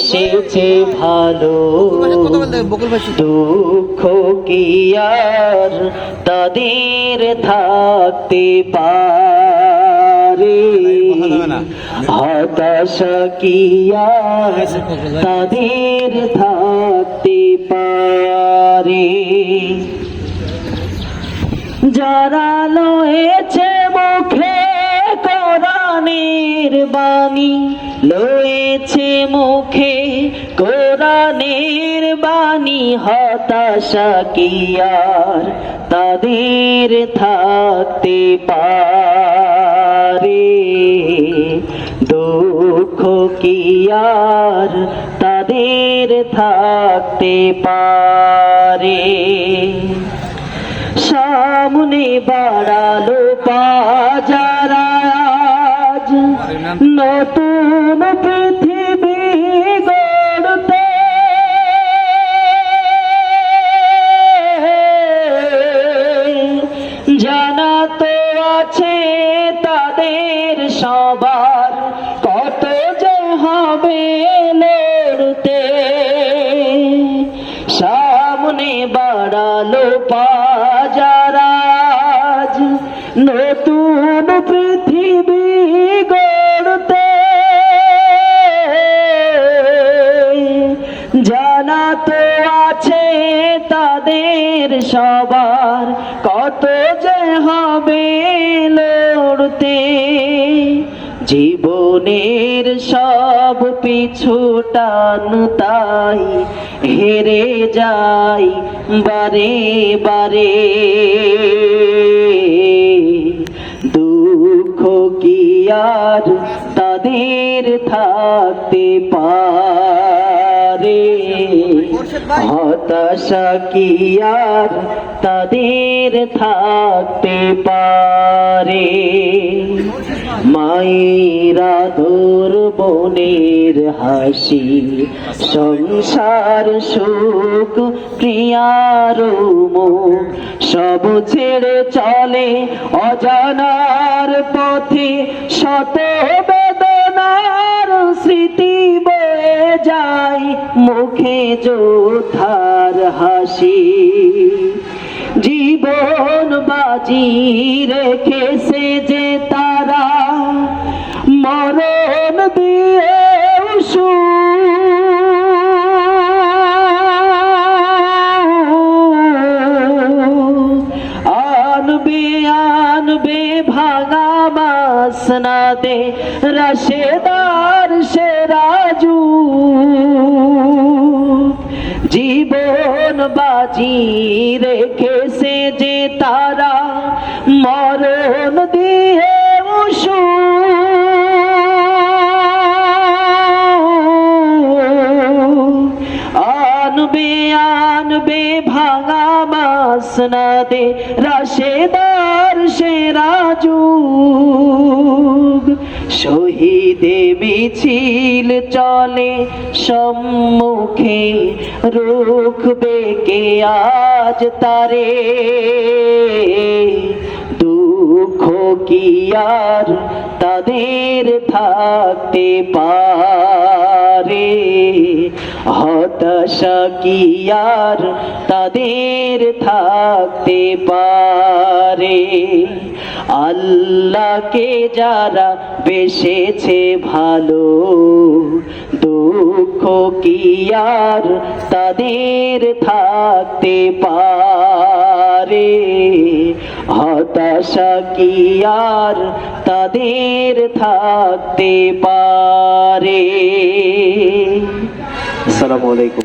বেসেছে ভালো। দুঃখ কি আর তাদের থাকতে পারে? হতাশা কি আর তাদের থাকতে পারে? যারা লয়েছে মুখে কোরআনের বাণী লয়েছে মুখে কোরআনের বাণী, হতাশা কি আর তাদের থাকতে পারে? দুঃখ কি আর তাদের থাকতে পারে? সামনে বাড়ালো পাজারা নতুন পৃথিবী গড়তে। জানা তো আছে তাদের সবার কত যে হবে। সবার কত যে হবে লড়তে, জীবনের সব পিছু টান তাই হেরে যাই বারে বারে। দুঃখ কি আর তাদের থাকতে পারে? হতাশা কি আর তাদের থাকতে পারে? মায়েরা তোর বোনের হাসি, সংসার সুখ প্রিয়ার সব ছেড়ে চলে অজানার পথে শত হাসি জীবন বাজি রেখেছে যে তারা মরণ দিয়ে আনবে দে রশেদার সে রাজু জীবন বাজি রেখেছে যে তারা মরণ দিয়ে উসু। আনবে আনবে, ভাঙা বাসনা দে রাশেদার সে রাজু শহীদে মিছিল সম্মুখে রুখবে কে আজ তারে। দুঃখ কি আর তাদের থাকতে পারে? হতাশা কি আর তাদের থাকতে পারে? আল্লাহকে যারা বেসেছে ভালো, দুঃখ কি আর তাদের থাকতে পারে। হতাশা কি আর তাদের থাকতে পারে? আসসালামু আলাইকুম।